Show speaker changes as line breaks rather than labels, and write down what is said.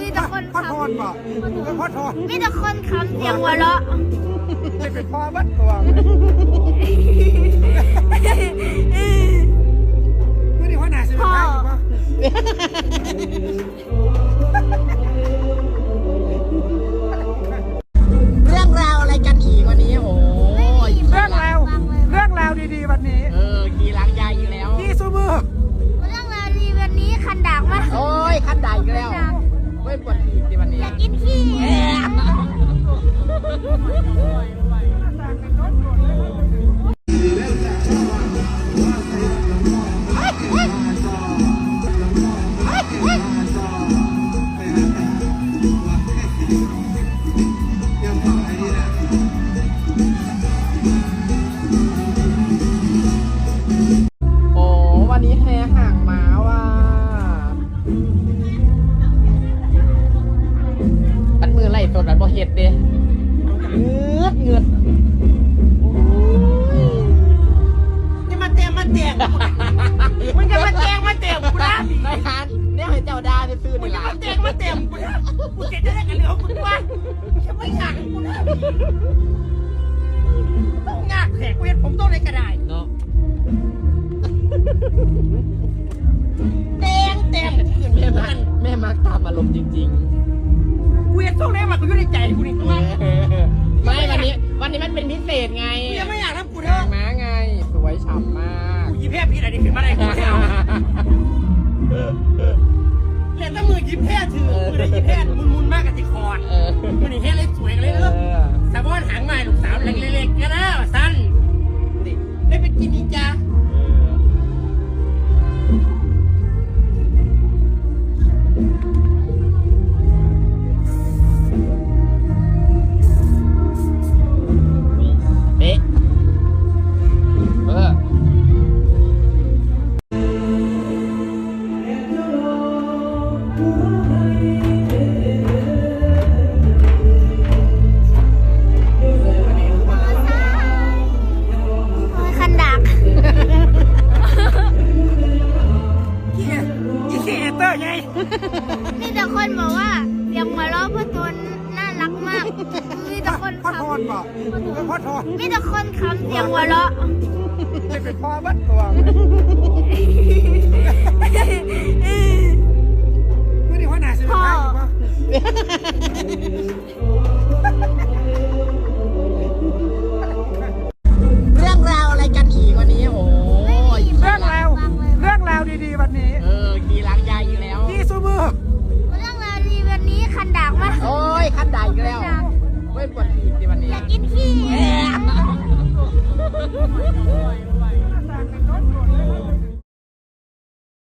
มีแต่คน
พ่อ
ข
ทอนบอกเป็นพ่อทอนำ
มีแต่คนขำเสียงหัวเราะ
จะเป็นพ่อวัดตัว ยป
ว
ด
ขี้
ที่
วันนี้
อยา
กกินขี้
โเต็
มกูนะกูจะได้กันเหลือกูด้วยจะไม่อยากกูนะต้องงากแขกเวทผมต้องในกระดาษ
เนาะ
แดงเต็มขึ้น
แม่
แม่
มั
มัน
กแม่มักตามอารมณ์จริง
เวียนช่วงนี้มันกูอยู่ในใจกูนี่ตัว
ๆ ไม่วันนี้ วันนี้มันเป็นพิเศษไง
กูยังไม่อยากทำกูเถ
ห่า
อะ
งม้าไง สวยฉ่ำมาก
กูยิ้มแพ้พี่อะไรดิขึ้นมาได้กูไม่เอา เหลือแต่มือยิ้มแพ้ถือมือได้ยิ้มแพ้มุนมุนมากกับติคอน
เออ
มันนี่แพ้เลยสวยกันเลยเออสะบอนหางใหม่ลูกสาวเล็กๆก็นนะสั้นดิได้ไปกินอีกจ้า
เออ อ
ขทอนบอกเป็นพ่อทอนำ
มีแต่คนขำเสียงหัวเราะ
จะเป็นพ่อวัดตัวไม่ได้ว่าหนาสิเป็นพ่ออยู่ปะ
เรื่องราวอะไรกันอีกวันนี้โอ้ย
เรื่องราวเรื่องราวดีๆวันนี้
เออขี่หลังยายอีกแล้ว
ที่ซูมือ
เรื่องราวดีวันนี้คันดากมาก
โอ้ยขั้นใดอีกแล้ว ไม่ปวดขี่สิวันนี้
อยากกินขี้